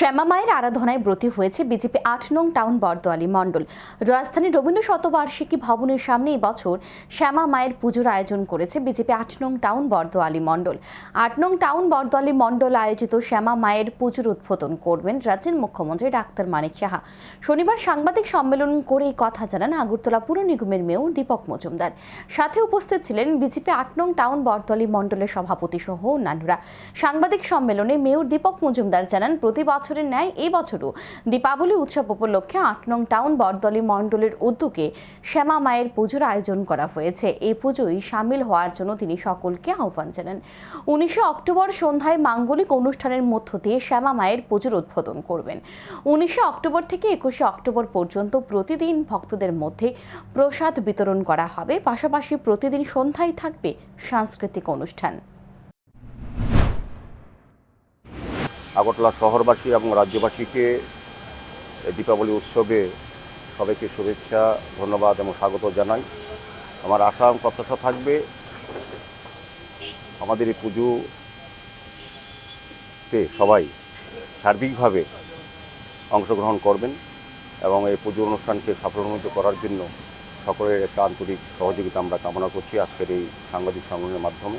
শ্যামা মায়ের আরাধনায় ব্রতী হয়েছে বিজেপি আট নং টাউন বরদোয়ালি মণ্ডল। রাজধানীর রবীন্দ্র শতবার্ষিকী ভবনের সামনে এবছর শ্যামা মায়ের পুজোর আয়োজন করেছে বিজেপি আট নং টাউন বরদোয়ালি মণ্ডল। আট নং টাউন বরদোয়ালি মণ্ডল আয়োজিত শ্যামা মায়ের পুজোর উদ্বোধন করবেন রাজ্যের মুখ্যমন্ত্রী ডাক্তার মানিক সাহা। শনিবার সাংবাদিক সম্মেলন করে এই কথা জানান আগরতলা পুর নিগমের মেয়র দীপক মজুমদার। সাথে উপস্থিত ছিলেন বিজেপি আট নং টাউন বরদলি মণ্ডলের সভাপতি সহ অন্যান্যরা। সাংবাদিক সম্মেলনে মেয়র দীপক মজুমদার জানান, প্রতি বছরের ন্যায় এই বছরও দীপাবলি উৎসব উপলক্ষে আট নং টাউন বরদলি মণ্ডলের উদ্যোগে শ্যামা মায়ের পুজোর আয়োজন করা হয়েছে। এই পুজোয় সামিল হওয়ার জন্য তিনি সকলকে আহ্বান জানান। উনিশে অক্টোবর সন্ধ্যায় মাঙ্গলিক অনুষ্ঠানের মধ্য দিয়ে শ্যামা মায়ের পুজোর উদ্বোধন করবেন। উনিশে অক্টোবর থেকে একুশে অক্টোবর পর্যন্ত প্রতিদিন ভক্তদের মধ্যে প্রসাদ বিতরণ করা হবে। পাশাপাশি প্রতিদিন সন্ধ্যায় থাকবে সাংস্কৃতিক অনুষ্ঠান। আগরতলা শহরবাসী এবং রাজ্যবাসীকে এই দীপাবলি উৎসবে সবাইকে শুভেচ্ছা, ধন্যবাদ এবং স্বাগত জানাই। আমার আশা এবং প্রত্যাশা থাকবে আমাদের এই পুজোতে সবাই সার্বিকভাবে অংশগ্রহণ করবেন এবং এই পুজো অনুষ্ঠানকে সাফল্যমণ্ডিত করার জন্য সকলের একটা আন্তরিক সহযোগিতা আমরা কামনা করছি আজকের এই সাংবাদিক সম্মেলনের মাধ্যমে।